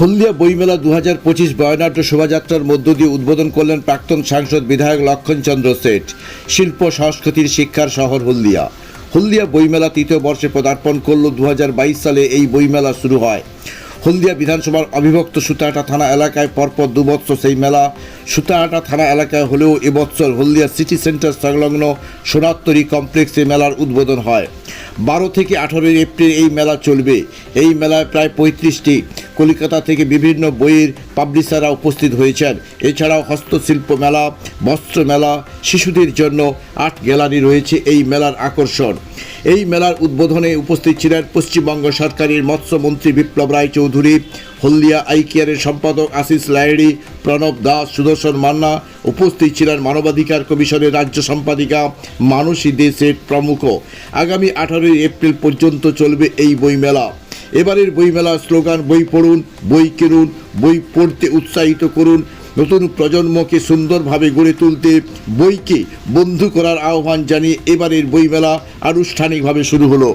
হলদিয়া বইমেলা দু হাজার পঁচিশ বয়নাট্য শোভাযাত্রার মধ্য দিয়ে উদ্বোধন করলেন প্রাক্তন সাংসদ বিধায়ক লক্ষণচন্দ্র সেঠ, শিল্প, সংস্কৃতির শিক্ষার শহর হলদিয়া। হলদিয়া বইমেলা তৃতীয় বর্ষে পদার্পণ করল দু হাজার বাইশ সালে এই বইমেলা শুরু হয়। হলদিয়া বিধানসভার অবিভক্ত সুতাহাটা থানা এলাকায় পরপর দুবৎসর সেই মেলা। সুতাহাটা থানা এলাকায় হলেও এবছর হলদিয়া সিটি সেন্টার সংলগ্ন সোনাত্তরী কমপ্লেক্সে মেলার উদ্বোধন হয়। বারো থেকে আঠারোই এপ্রিল এই মেলা চলবে। এই মেলায় প্রায় পঁয়ত্রিশটি কলকাতা থেকে বিভিন্ন বইয়ের পাবলিশাররা উপস্থিত হয়েছেন। এছাড়াও হস্তশিল্প মেলা, বস্ত্র মেলা, শিশুদের জন্য আর্ট গ্যালারি রয়েছে। এই মেলার আকর্ষণ। এই মেলার উদ্বোধনে উপস্থিত ছিলেন পশ্চিমবঙ্গ সরকারের মৎস্যমন্ত্রী বিপ্লব রায় চৌধুরী হলদিয়া আইকেয়ারের সম্পাদক আশিস লাইড়ি প্রণব দাস, সুদর্শন মান্না, উপস্থিত ছিলেন মানবাধিকার কমিশনের রাজ্য সম্পাদিকা মানসী দেশের প্রমুখ। আগামী আঠারোই এপ্রিল পর্যন্ত চলবে এই বইমেলা। এবারের বইমেলার স্লোগান, বই পড়ুন, বই কিনুন, বই পড়তে উৎসাহিত করুন নতুন প্রজন্মকে সুন্দরভাবে গড়ে তুলতে বইকে বন্ধু করার আহ্বান জানিয়ে এবারের বইমেলা আনুষ্ঠানিকভাবে শুরু হলো।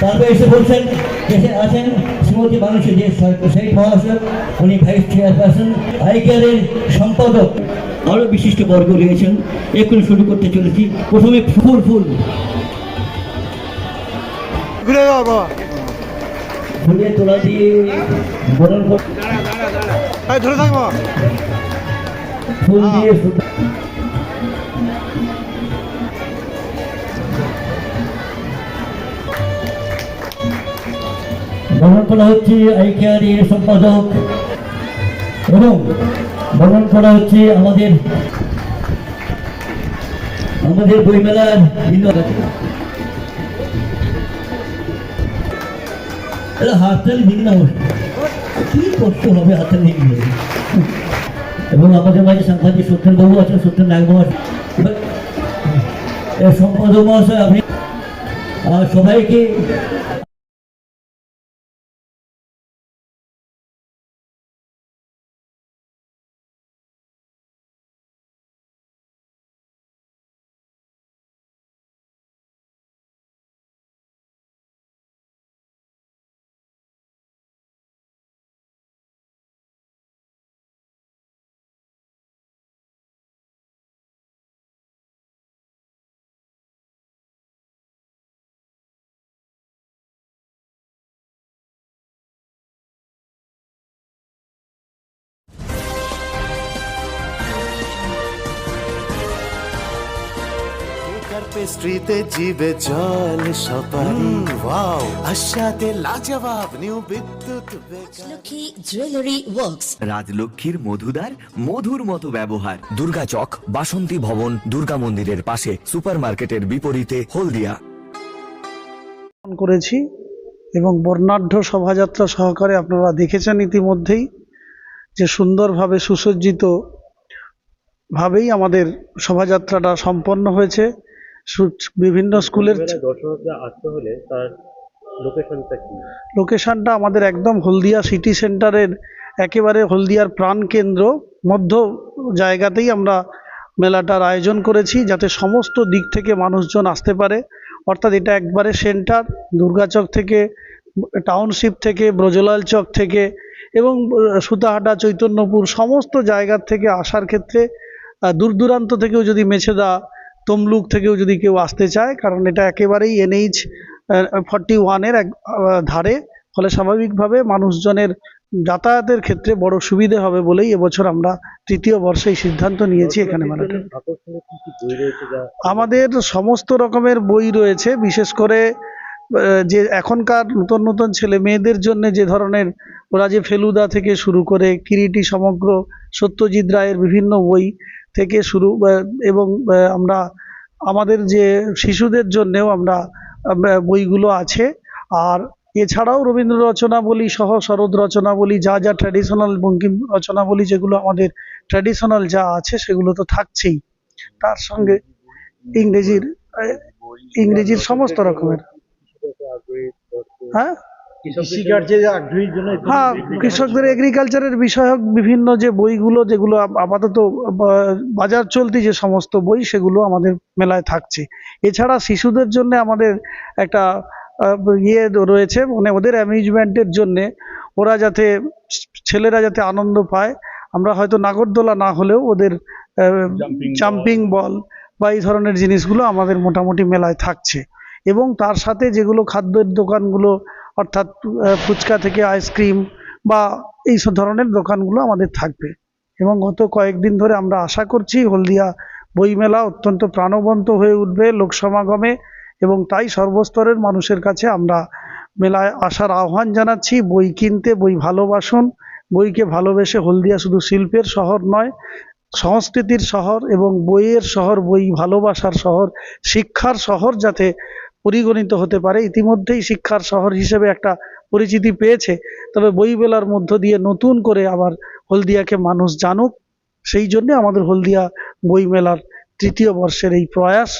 তারপরে এসে বলছেন দেশে আছেন শ্রীমতী মানুষের যে শহীদ মহাশয় উনি ভাইস চেয়ারপারসন আইকেয়ারের সম্পাদক আরও বিশিষ্ট বর্গ রয়েছেন। এখন শুরু করতে চলেছি। প্রথমে ফুল ফুল। ফুলের তোলা দিয়ে বরণ ধরে থাকব। ফুল দিয়ে ফুল বরণ করা হচ্ছে আইকেয়ারের সম্পাদক এবং বরণ করা হচ্ছে আমাদের আমাদের বইমেলার বিভিন্ন এটা হাততালি দিন না কি কষ্ট হবে হাততালি দিন এবং আমাদের মাঝে সাংবাদিক সত্যেন বাবু আছেন। সত্যেন নাগবাবু সম্পাদক মহাশয়, আপনি সবাইকে পেস্ট্রিতে জিবে জল সপারি। ওয়াও আশাতে লাজবাব new Bidyut baker. Lakshmi jewellery works. রাজলক্ষ্মীর মধুদার মধুর মতো ব্যবহার। দুর্গা চক বাসন্তী ভবন দুর্গা মন্দিরের পাশে সুপারমার্কেটের বিপরীতে হলদিয়া। করেছি এবং বর্ণাঢ্য শোভাযাত্রা সহকারে আপনারা দেখেছেন ইতিমধ্যেই যে সুন্দরভাবে সুসজ্জিত ভাবেই আমাদের শোভাযাত্রাটা সম্পন্ন হয়েছে। বিভিন্ন স্কুলের আসতে হলে তার লোকেশনটা কি? লোকেশনটা আমাদের একদম হলদিয়া সিটি সেন্টারের একেবারে হলদিয়ার প্রাণকেন্দ্র। মধ্য জায়গাতেই আমরা মেলাটার আয়োজন করেছি যাতে সমস্ত দিক থেকে মানুষজন আসতে পারে। অর্থাৎ এটা একবারে সেন্টার দুর্গাচক থেকে টাউনশিপ থেকে ব্রজলাল চক থেকে এবং সুতাহাটা চৈতন্যপুর সমস্ত জায়গার থেকে আসার ক্ষেত্রে দূর দূরান্ত থেকেও যদি মেছেদা তমলুক থেকেও যদি কেউ আসতে চায়, কারণ এটা একেবারেই এনএইচ ফর্টি ওয়ানের এক ধারে, ফলে স্বাভাবিকভাবে মানুষজনের যাতায়াতের ক্ষেত্রে বড় সুবিধে হবে বলেই এবছর আমরা তৃতীয় বর্ষে এই সিদ্ধান্ত নিয়েছি এখানে যা আমাদের সমস্ত রকমের বই রয়েছে, বিশেষ করে যে এখনকার নতুন নতুন ছেলে মেয়েদের জন্য যে ধরনের, ওরা যে ফেলুদা থেকে শুরু করে, কিরিটি সমগ্র সত্যজিৎ রায়ের বিভিন্ন বই থেকে শুরু এবং আমরা আমাদের যে শিশুদের জন্যেও আমরা বইগুলো আছে। আর এছাড়াও রবীন্দ্র রচনাবলী, সহ শরৎ রচনাবলী, যা যা ট্র্যাডিশনাল বঙ্কিম রচনাবলী যেগুলো আমাদের ট্র্যাডিশনাল যা আছে সেগুলো তো থাকছেই। তার সঙ্গে ইংরেজির ইংরেজির সমস্ত রকমের। হ্যাঁ? হ্যাঁ কৃষকদের এগ্রিকালচারের বিষয়ক বিভিন্ন যে বইগুলো যেগুলো আপাতত বাজার চলতি যে সমস্ত বই সেগুলো আমাদের মেলায় থাকছে। এছাড়া শিশুদের জন্য আমাদের একটা ইয়ে রয়েছে মানে ওদের অ্যামিউজমেন্টের জন্যে ওরা যাতে ছেলেরা যাতে আনন্দ পায়। আমরা হয়তো নাগরদোলা না হলেও ওদের জাম্পিং বল বা এই ধরনের জিনিসগুলো আমাদের মোটামুটি মেলায় থাকছে। এবং তার সাথে যেগুলো খাদ্যের দোকানগুলো অর্থাৎ ফুচকা থেকে আইসক্রিম বা এই সব ধরনের দোকানগুলো আমাদের থাকবে। এবং গত কয়েকদিন ধরে আমরা আশা করছি হলদিয়া বইমেলা অত্যন্ত প্রাণবন্ত হয়ে উঠবে লোক সমাগমে এবং তাই সর্বস্তরের মানুষের কাছে আমরা মেলায় আসার আহ্বান জানাচ্ছি। বই কিনতে, বই ভালোবাসুন। বইকে ভালোবেসে হলদিয়া শুধু শিল্পের শহর নয়, সংস্কৃতির শহর এবং বইয়ের শহর, বই ভালোবাসার শহর, শিক্ষার শহর যাতে পরিগণিত হতে পারে। ইতিমধ্যেই শিক্ষার শহর হিসেবে একটা পরিচিতি পেয়েছে। তবে বইমেলার মধ্য দিয়ে নতুন করে আবার হলদিয়াকে মানুষ জানুক। সেই জন্য আমাদের হলদিয়া বইমেলার তৃতীয় বর্ষের এই প্রয়াস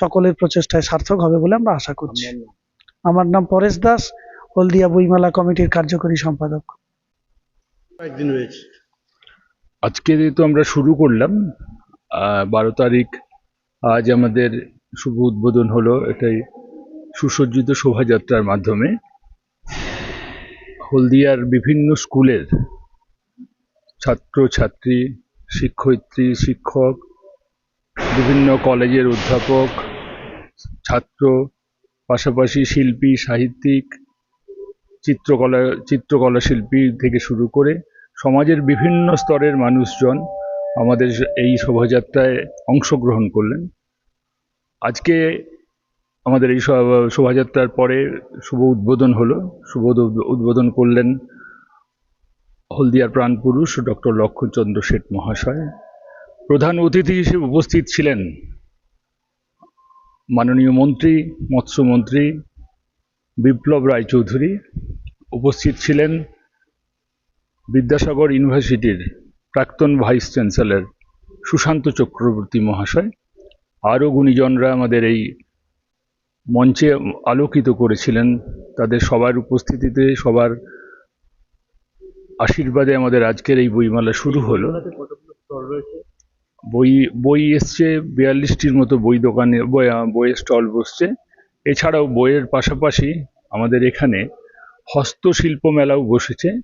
সকলের প্রচেষ্টায় সার্থক হবে বলে আমরা আশা করছি। আমার নাম পরেশ দাস হলদিয়া বইমেলা কমিটির কার্যকরী সম্পাদক। কয়েকদিন আজকে তো আমরা শুরু করলাম বারো তারিখ আজ আমাদের শুভ উদ্বোধন হলো এটাই। সুসজ্জিত শোভাযাত্রার মাধ্যমে হলদিয়ার বিভিন্ন স্কুলের ছাত্র ছাত্রী শিক্ষয়িত্রী, শিক্ষক, বিভিন্ন কলেজের অধ্যাপক, ছাত্র, পাশাপাশি শিল্পী, সাহিত্যিক, চিত্রকলা চিত্রকলা শিল্পী থেকে শুরু করে সমাজের বিভিন্ন স্তরের মানুষজন আমাদের এই শোভাযাত্রায় অংশগ্রহণ করলেন। আজকে আমাদের এই শোভাযাত্রার পরে শুভ উদ্বোধন হলো। শুভ উদ্বোধন করলেন হলদিয়ার প্রাণপুরুষ ডক্টর লক্ষণচন্দ্র শেঠ মহাশয়। প্রধান অতিথি হিসেবে উপস্থিত ছিলেন মাননীয় মন্ত্রী, মৎস্যমন্ত্রী বিপ্লব রায়চৌধুরী। উপস্থিত ছিলেন বিদ্যাসাগর ইউনিভার্সিটির প্রাক্তন ভাইস চ্যান্সেলর সুশান্ত চক্রবর্তী মহাশয়। আরও গুণীজনরা আমাদের এই মঞ্চে আলোকিত করেছিলেন। তাদের সবার উপস্থিতিতে, সবার আশীর্বাদে আমাদের আজকের এই বইমেলা শুরু হলো। বই বই এসছে, বিয়াল্লিশটির মতো বই দোকানে, বই- বইয়ের স্টল বসছে। এছাড়াও বইয়ের পাশাপাশি আমাদের এখানে হস্তশিল্প মেলাও বসেছে।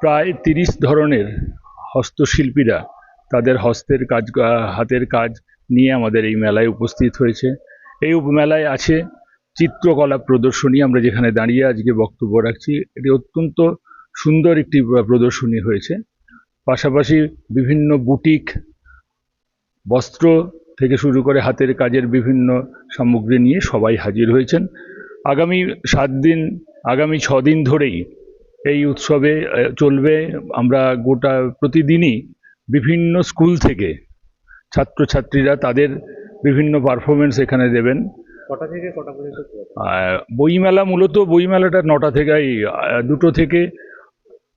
প্রায় তিরিশ ধরনের হস্তশিল্পীরা তাদের হস্তের কাজ, হাতের কাজ নিয়ে আমাদের এই মেলায় উপস্থিত হয়েছে। এই উপমেলায় আছে চিত্রকলা প্রদর্শনী। আমরা যেখানে দাঁড়িয়ে আজকে বক্তব্য রাখছি, এটি অত্যন্ত সুন্দর একটি প্রদর্শনী হয়েছে। পাশাপাশি বিভিন্ন বুটিক, বস্ত্র থেকে শুরু করে হাতের কাজের বিভিন্ন সামগ্রী নিয়ে সবাই হাজির হয়েছেন। আগামী সাত দিন, আগামী ছ দিন ধরেই এই উৎসবে চলবে। আমরা গোটা প্রতিদিনই বিভিন্ন স্কুল থেকে ছাত্রছাত্রীরা তাদের বিভিন্ন পারফরমেন্স এখানে দেবেন। কটা থেকে কটা পর্যন্ত? বইমেলা মূলত বইমেলাটা নটা থেকে দুটো থেকে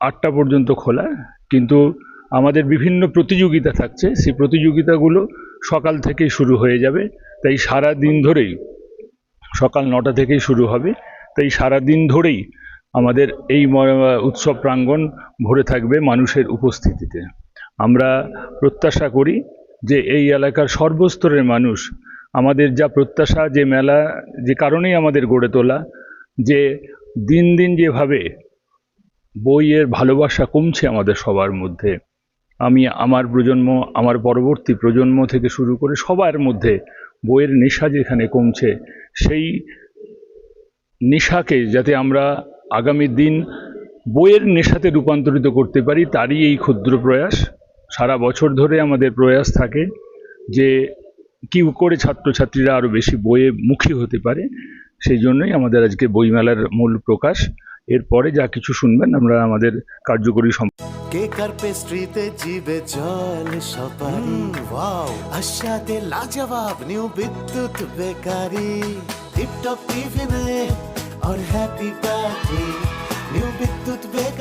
আটটা পর্যন্ত খোলা। কিন্তু আমাদের বিভিন্ন প্রতিযোগিতা থাকছে। সেই প্রতিযোগিতাগুলো সকাল থেকেই শুরু হয়ে যাবে। তাই সারা দিন ধরেই সকাল নটা থেকেই শুরু হবে। তাই সারা দিন ধরেই আমাদের এই উৎসব প্রাঙ্গণ ভরে থাকবে মানুষের উপস্থিতিতে। আমরা প্রত্যাশা করি যে এই এলাকার সর্বস্তরের মানুষ, আমাদের যা প্রত্যাশা, যে মেলা, যে কারণেই আমাদের গড়ে তোলা, যে দিন দিন যেভাবে বইয়ের ভালোবাসা কমছে আমাদের সবার মধ্যে, আমি আমার প্রজন্ম, আমার পরবর্তী প্রজন্ম থেকে শুরু করে সবার মধ্যে বইয়ের নেশা যেখানে কমছে, সেই নেশাকে যাতে আমরা আগামী দিন বইয়ের নেশাতে রূপান্তরিত করতে পারি, তারই এই ক্ষুদ্র প্রয়াস। সারা বছর ধরে আমাদের প্রয়াস থাকে যে কী করে ছাত্রছাত্রীরা আরও বেশি বইয়ে মুখী হতে পারে, সেই জন্যই আমাদের আজকে বইমেলার মূল প্রকাশ। এরপরে যা কিছু শুনবেন আমরা আমাদের কার্যকরী কে কার্পে পেস্ট্রিতে জিবে জল সপারি? ওয়াও, আশাতে লাজবাব নিউ বিদ্যুৎ বেকারি। টিপটপ টিফিনে or happy party. New Bidyut bakery